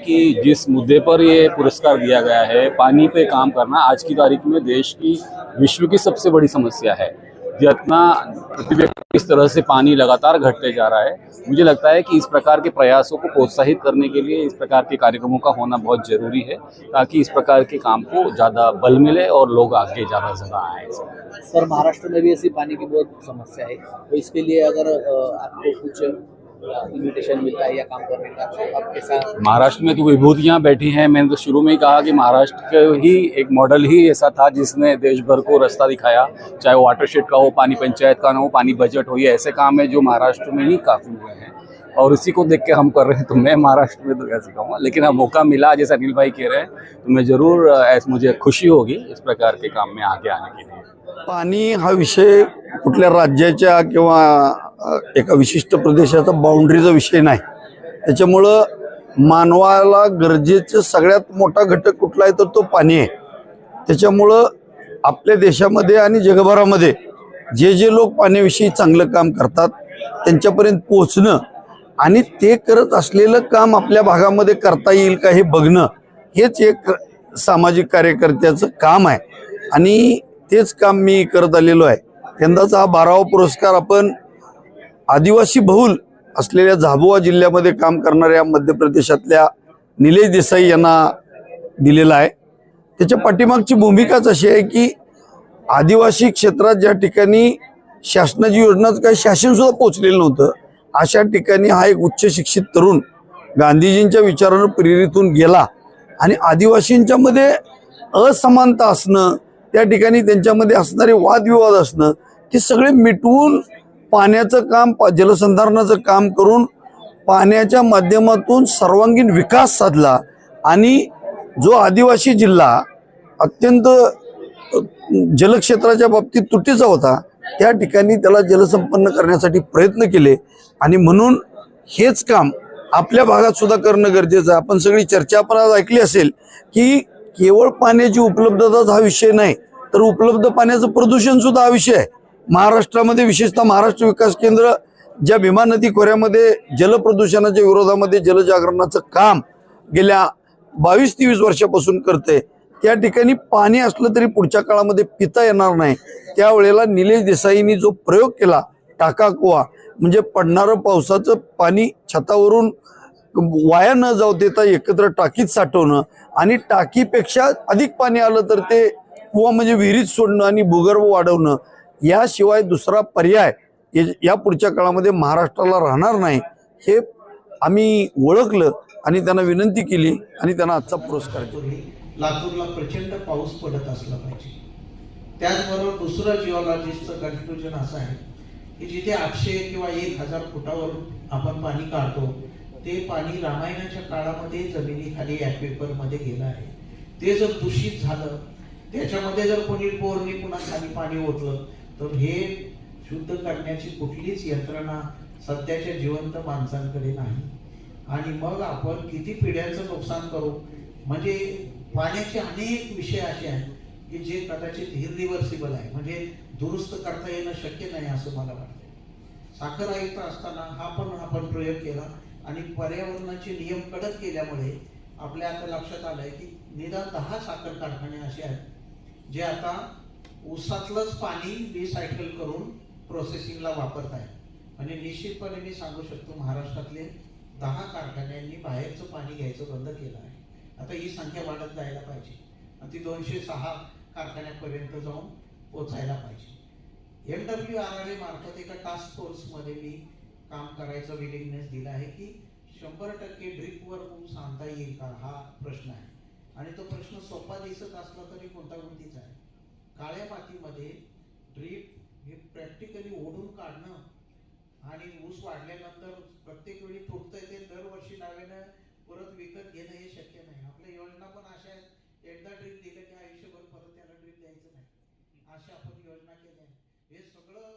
कि जिस मुद्दे पर ये पुरस्कार दिया गया है, पानी पे काम करना आज की तारीख में देश की, विश्व की सबसे बड़ी समस्या है। जितना पृथ्वी पे इस तरह से पानी लगातार घटते जा रहा है, मुझे लगता है कि इस प्रकार के प्रयासों को प्रोत्साहित करने के लिए इस प्रकार के कार्यक्रमों का होना बहुत ज़रूरी है, ताकि इस प्रकार के काम को ज़्यादा बल मिले और लोग आगे ज़्यादा ज़्यादा आए। सर, महाराष्ट्र में भी ऐसी पानी की बहुत समस्या है। तो इसके लिए अगर आपको कुछ इन्विटेशन मिलता है या काम करने का तो आप कैसा महाराष्ट्र में तो विभूतियाँ बैठी हैं। मैंने तो शुरू में ही कहा कि महाराष्ट्र का ही एक मॉडल ही ऐसा था जिसने देश भर को रास्ता दिखाया। चाहे वो वाटरशेड का हो पानी पंचायत का ना हो पानी बजट हो ये ऐसे काम है जो महाराष्ट्र में ही काफ़ी हुए हैं। और इसी को देख के हम कर रहे हैं। तो मैं महाराष्ट्र में तो कैसे कहूँगा। लेकिन अब मौका मिला जैसे अनिल भाई कह रहे हैं तो मैं ज़रूर मुझे खुशी होगी इस प्रकार के काम में आगे आने के लिए। पाणी हा विषय कुठल्या राज्याच्या किंवा अ, एका विशिष्ट प्रदेशाचा बाउंड्रीचा विषय नाही. त्याच्यामुळं मानवाला गरजेचं सगळ्यात मोठा घटक कुठला आहे तर तो पाणी आहे. त्याच्यामुळं आपल्या देशामध्ये आणि जगभरामध्ये जे जे लोक पाण्याविषयी चांगलं काम करतात त्यांच्यापर्यंत पोचणं आणि ते करत असलेलं काम आपल्या भागामध्ये करता येईल का हे बघणं हेच एक सामाजिक कार्यकर्त्याचं काम आहे. आणि तेच काम मी करत आलेलो आहे. यंदाचा हा बारावा पुरस्कार आपण आदिवासी बहुल असलेल्या झाबुआ जिल्ह्यामध्ये काम करणाऱ्या मध्य प्रदेशातल्या निलेश देसाई यांना दिलेला आहे. त्याच्या पाठीमागची भूमिकाच अशी आहे की आदिवासी क्षेत्रात ज्या ठिकाणी शासनाची योजना काही शासनसुद्धा पोचलेलं नव्हतं. अशा ठिकाणी हा एक उच्च शिक्षित तरुण गांधीजींच्या विचारानं प्रेरितून गेला आणि आदिवासींच्यामध्ये असमानता असणं त्या ठिकाणी त्यांच्यामध्ये असणारे वादविवाद असणं ते सगळे मिटवून पाण्याचं काम पा- जलसंधारणाचं काम करून पाण्याच्या माध्यमातून सर्वांगीण विकास साधला. आणि जो आदिवासी जिल्हा अत्यंत जलक्षेत्राच्या बाबतीत तुटीचा होता त्या ठिकाणी त्याला जलसंपन्न करण्यासाठी प्रयत्न केले. आणि म्हणून हेच काम आपल्या भागात सुद्धा करणं गरजेचं आहे. आपण सगळी चर्चा आपण आज ऐकली असेल की केवळ पाण्याची उपलब्धताच हा विषय नाही तर उपलब्ध पाण्याचं प्रदूषण सुद्धा हा विषय आहे. महाराष्ट्रामध्ये विशेषतः महाराष्ट्र विकास केंद्र ज्या भीमा नदी खोऱ्यामध्ये जलप्रदूषणाच्या विरोधामध्ये जलजागरणाचं काम गेल्या बावीस तेवीस वर्षापासून करते त्या ठिकाणी पाणी असलं तरी पुढच्या काळामध्ये पिता येणार नाही. त्यावेळेला निलेश देसाईंनी जो प्रयोग केला टाका कुवा म्हणजे पडणारं पावसाचं पाणी छतावरून वाया न जाऊ देता एकत्र टाकीत साठवणं आणि टाकीपेक्षा अधिक पाणी आलं तर ते कुवा म्हणजे विहिरीत सोडणं आणि भूगर्भ वाढवणं याशिवाय दुसरा पर्याय या- पुढच्या काळामध्ये महाराष्ट्राला राहणार नाही हे आम्ही ओळखलं आणि त्यांना विनंती केली आणि त्यांना आजचा पुरस्कार दिला. लातूरला प्रचंड पाऊस पडत असला पाहिजे. त्याचबरोबर दुसरं जिओलॉजिस्टचं कन्क्लुजन असं आहे की जिथे आठशे किंवा एक हजार फुटावर आपण पाणी काढतो ते पाणी रामायणाच्या काळामध्ये जमिनीखाली ॲक्वेपरमध्ये गेलं आहे. ते जर दूषित झालं त्याच्यामध्ये जर कोणी पोरणी पुन्हा खाली पाणी ओतलं तर हे शुद्ध करण्याची कुठलीच यंत्रणा सध्याच्या जिवंत माणसांकडे नाही. आणि मग आपण किती पिढ्यांचं नुकसान करू? म्हणजे पाण्याचे अनेक विषय असे आहेत की जे कदाचित इरिव्हर्सिबल आहे. म्हणजे दुरुस्त करता येणं शक्य नाही असं मला वाटतं. साखर आयुक्त असताना हा पण आपण प्रयोग केला आणि पर्यावरणाचे नियम कडक केल्यामुळे आपल्या आता लक्षात आलं आहे की निदान दहा साखर कारखाने असे आहेत जे आता ऊसातलंच पाणी रिसायकल करून प्रोसेसिंगला वापरत आहे. आणि निश्चितपणे मी सांगू शकतो महाराष्ट्रातले दहा कारखान्यांनी बाहेरचं पाणी घ्यायचं बंद केलं आहे. आता ही संख्या वाढत जायला पाहिजे. आणि ती दोनशे सहा कारखान्यापर्यंत जाऊन पोचायला पाहिजे. M W R R A मार्फत एका टास्क फोर्समध्ये मी काम करायचं विलिंगनेस दिला आहे की शंभर टक्के ड्रिपवर ऊस आणता येईल का? हा प्रश्न आहे. आणि तो प्रश्न सोपा दिसत असला तरी गुंतागुंतीचा आहे. काळ्या मातीमध्ये ड्रीप हे प्रॅक्टिकली ओढून काढणं आणि ऊस वाढल्यानंतर प्रत्येक वेळी तुटतंय ते दरवर्षी नव्यानं परत विकत घेणं हे शक्य नाही. आपल्या योजना पण अशा आहेत. एकदा ड्रीप दिलं की आयुष्यभर परत त्याला ड्रीप द्यायचं नाही. अशा आपण योजना केल्या. हे सगळं